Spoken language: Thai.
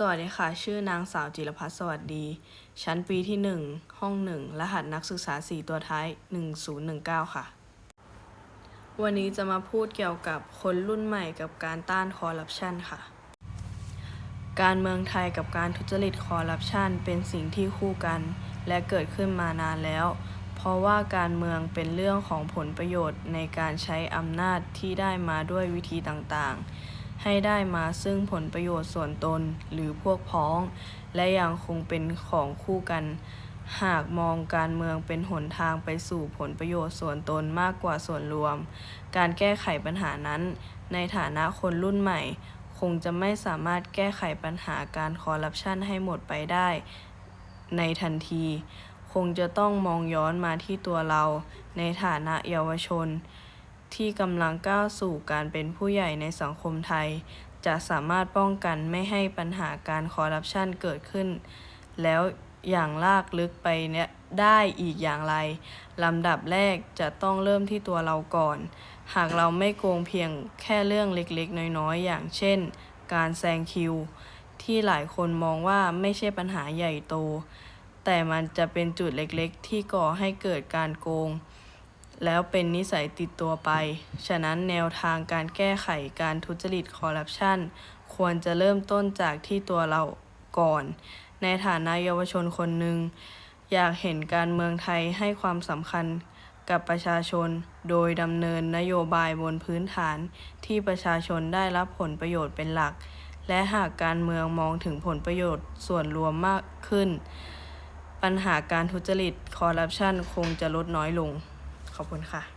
สวัสดีค่ะ ชื่อนางสาวจิรพัฒน์สวัสดี ชั้นปีที่ 1 ห้อง 1 รหัสนักศึกษา 4 ตัวท้าย 1019 ค่ะ วันนี้จะมาพูดเกี่ยวกับคนรุ่นใหม่กับการต้านคอร์รัปชันค่ะ การเมืองไทยกับการทุจริตคอร์รัปชันเป็นสิ่งที่คู่กัน และเกิดขึ้นมานานแล้ว เพราะว่าการเมืองเป็นเรื่องของผลประโยชน์ในการใช้อำนาจที่ได้มาด้วยวิธีต่างๆ ให้ได้มาซึ่งผลประโยชน์ส่วนตนหรือพวกพ้อง และยังคงเป็นของคู่กัน หากมองการเมืองเป็นหนทางไปสู่ผลประโยชน์ส่วนตนมากกว่าส่วนรวม การแก้ไขปัญหานั้น ในฐานะคนรุ่นใหม่ คงจะไม่สามารถแก้ไขปัญหาการคอร์รัปชันให้หมดไปได้ ในทันที คงจะต้องมองย้อนมาที่ตัวเรา ในฐานะเยาวชน ที่กำลังก้าวสู่การเป็นผู้ใหญ่ในสังคมไทย จะสามารถป้องกันไม่ให้ปัญหาการคอร์รัปชันเกิดขึ้น แล้วอย่างลากลึกไปเนี่ยได้อีกอย่างไรลำดับแรกจะต้องเริ่มที่ตัวเราก่อน หากเราไม่โกงเพียงแค่เรื่องเล็กๆ น้อยๆ อย่างเช่น การแซงคิว ที่หลายคนมองว่าไม่ใช่ปัญหาใหญ่โต แต่มันจะเป็นจุดเล็กๆ ที่ก่อให้เกิดการโกง แล้วเป็นนิสัยติดตัวไป ฉะนั้นแนวทางการแก้ไขการทุจริตคอร์รัปชันควรจะเริ่มต้นจากที่ตัวเราก่อน ในฐานะเยาวชนคนหนึ่ง อยากเห็นการเมืองไทยให้ความสำคัญกับประชาชน โดยดำเนินนโยบายบนพื้นฐานที่ประชาชนได้รับผลประโยชน์เป็นหลัก และหากการเมืองมองถึงผลประโยชน์ส่วนรวมมากขึ้น ปัญหาการทุจริตคอร์รัปชันคงจะลดน้อยลง ขอบคุณค่ะ